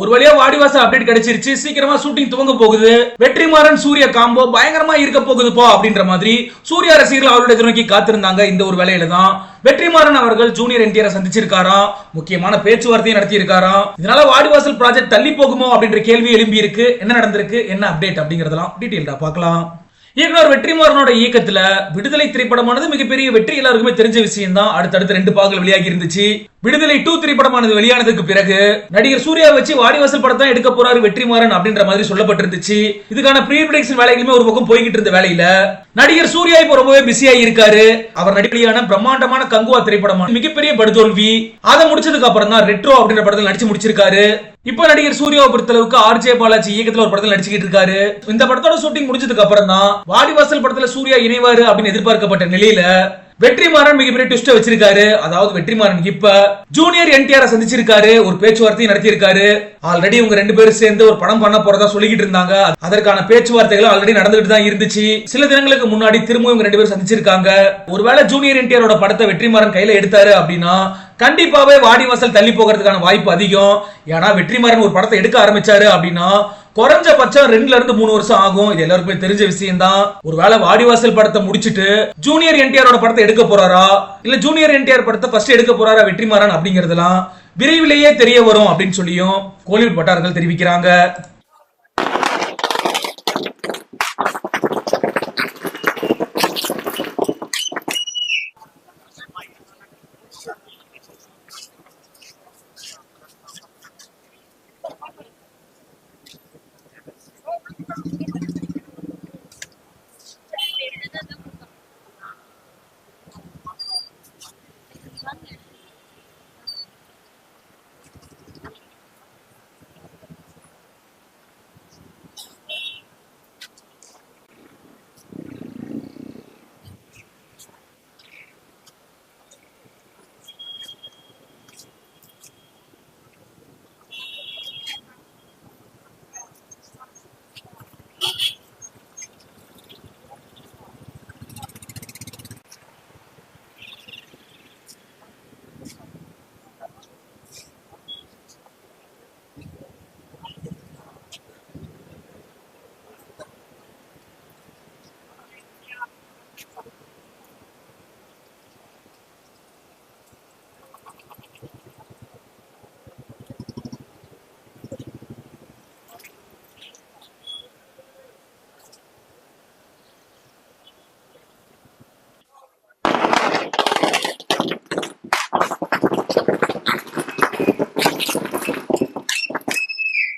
ஒரு வழியா வாடிவாச அப்டேட் கிடைச்சிருச்சு. சீக்கிரமா ஷூட்டிங் துவங்க போகுது. வெற்றிமாறன் சூர்யா காம்போ பயங்கரமா இருக்க போகுதுப்பா அப்படின்ற மாதிரி சூர்யா ரசிகர்கள் அவருடைய நோக்கி காத்திருந்தாங்க இந்த ஒரு வேலையில தான். வெற்றிமாறன் அவர்கள் ஜூனியர் என்டிஆர் சந்திச்சிருக்காராம். முக்கியமான பேச்சுவார்த்தையும் நடத்தி இருக்காராம் இதனால வாடிவாசல் ப்ராஜெக்ட் தள்ளி போகுமோ அப்படின்ற கேள்வி எழும்பி இருக்கு என்ன நடந்திருக்கு? என்ன அப்டேட் அப்படிங்கறதெல்லாம் டீட்டெயில்டா பார்க்கலாம். இயக்குனர் வெற்றிமாறனோட இயக்கத்துல விடுதலை திரைப்படமானது மிகப்பெரிய வெற்றி எல்லாருக்குமே தெரிஞ்ச விஷயம் தான் அடுத்தடுத்து ரெண்டு பாகங்கள் வெளியாகி இருந்துச்சு. விடுதலை டூ திரைப்படமானது வெளியானதுக்கு பிறகு நடிகர் சூர்யா வச்சு வாடிவாசல் படத்தை எடுக்க போறாரு வெற்றிமாறன் அப்படின்ற மாதிரி சொல்லப்பட்டிருந்துச்சு. இதுக்கான ப்ரீ ப்ரொடக்ஷன் வேலைகளுமே ஒரு பக்கம் போய்கிட்டு இருந்த வேலையில நடிகர் சூர்யா இப்போ ரொம்பவே பிஸியா இருக்காரு. அவர் நடிகலியான பிரம்மாண்டமான கங்குவா திரைப்படமான மிகப்பெரிய படுதோல்வி. அதை முடிச்சதுக்கு அப்புறம் தான் ரெட்ரோ அப்படின்ற படத்தில் நடிச்சு முடிச்சிருக்காரு. இப்ப நடிகர் சூர்யாவை பொறுத்தளவுக்கு ஆர்ஜே பாலாஜி இயக்கத்துல ஒரு படத்துல நடிச்சுக்கிட்டு இருக்காரு. இந்த படத்தோட ஷூட்டிங் முடிஞ்சதுக்கு அப்புறம் தான் வாடிவாசல் படத்துல சூர்யா இணைவாரு அப்படின்னு எதிர்பார்க்கப்பட்ட நிலையில வெற்றிமாறன் மிகப்பெரிய ட்விஸ்ட வச்சிருக்காரு. அதாவது வெற்றிமாறன் இப்ப ஜூனியர் என்டிஆர் சந்திச்சிருக்காரு. ஒரு பேச்சுவார்த்தையும் நடத்தியிருக்காரு. ஆல்ரெடி இவங்க ரெண்டு பேரும் சேர்ந்து ஒரு படம் பண்ண போறதா சொல்லிக்கிட்டு இருந்தாங்க. அதற்கான பேச்சுவார்த்தைகள் ஆல்ரெடி நடந்துகிட்டு தான் இருந்துச்சு. சில தினங்களுக்கு முன்னாடி திரும்பவும் இவங்க ரெண்டு பேரும் சந்திச்சிருக்காங்க. ஒருவேளை ஜூனியர் என்டிஆரோட படத்தை வெற்றிமாறன் கையில எடுத்தாரு அப்படின்னா கண்டிப்பாவே வாடிவாசல் தள்ளி போகிறதுக்கான வாய்ப்பு அதிகம். ஏன்னா வெற்றிமாறன் ஒரு படத்தை எடுக்க ஆரம்பிச்சாரு அப்படின்னா குறைஞ்சபட்சம் ரெண்டுல இருந்து மூணு வருஷம் ஆகும். இது எல்லாருக்குமே தெரிஞ்ச விஷயம் தான் ஒருவேளை வாடிவாசல் படத்தை முடிச்சிட்டு ஜூனியர் என்டிஆரோட படத்தை எடுக்க போறாரா? இல்ல ஜூனியர் என்டிஆர் படத்தை ஃபர்ஸ்ட் எடுக்க போறாரா வெற்றிமாறன் அப்படிங்கறதெல்லாம் விரைவிலேயே தெரிய வரும் அப்படின்னு சொல்லியும் கோலிவுட் வட்டாரங்கள் தெரிவிக்கிறாங்க. Thank you.